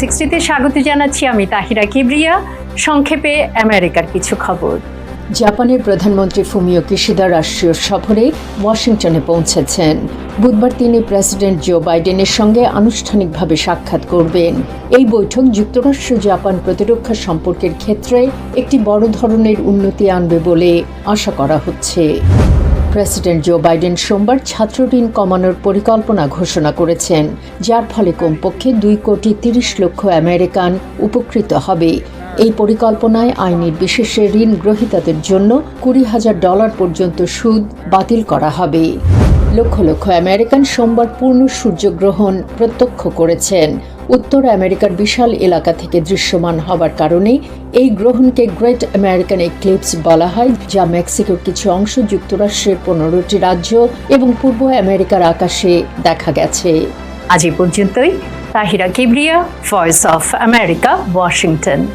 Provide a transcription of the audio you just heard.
সিক্সটিতে স্বাগত জানাচ্ছি আমি তাহিরা কিবরিয়া। সংক্ষেপে আমেরিকার কিছু খবর। জাপানের প্রধানমন্ত্রী ফুমিও কিশিদা রাষ্ট্রীয় সফরে ওয়াশিংটনে পৌঁছেছেন। বুধবার তিনি প্রেসিডেন্ট জো বাইডেনের সঙ্গে আনুষ্ঠানিকভাবে সাক্ষাৎ করবেন। এই বৈঠক যুক্তরাষ্ট্র জাপান প্রতিরক্ষা সম্পর্কের ক্ষেত্রে একটি বড় ধরনের উন্নতি আনবে বলে আশা করা হচ্ছে। প্রেসিডেন্ট জো বাইডেন সোমবার ছাত্র ঋণ কমানোর পরিকল্পনা ঘোষণা করেছেন, যার ফলে কমপক্ষে দুই কোটি তিরিশ লক্ষ আমেরিকান উপকৃত হবে। এই পরিকল্পনায় আইন বিশেষে ঋণ গ্রহীতাদের জন্য কুড়ি হাজার ডলার পর্যন্ত সুদ বাতিল করা হবে। লক্ষ লক্ষ আমেরিকান সোমবার পূর্ণ সূর্যগ্রহণ প্রত্যক্ষ করেছেন। উত্তর আমেরিকার বিশাল এলাকা থেকে দৃশ্যমান হবার কারণে এই গ্রহণকে গ্রেট আমেরিকান এক্লিপস বলা হয়, যা মেক্সিকোর কিছু অংশ, যুক্তরাষ্ট্রের পনেরোটি রাজ্য এবং পূর্ব আমেরিকার আকাশে দেখা গেছে। আজ এ পর্যন্তই। Tahira Kibria voice of America Washington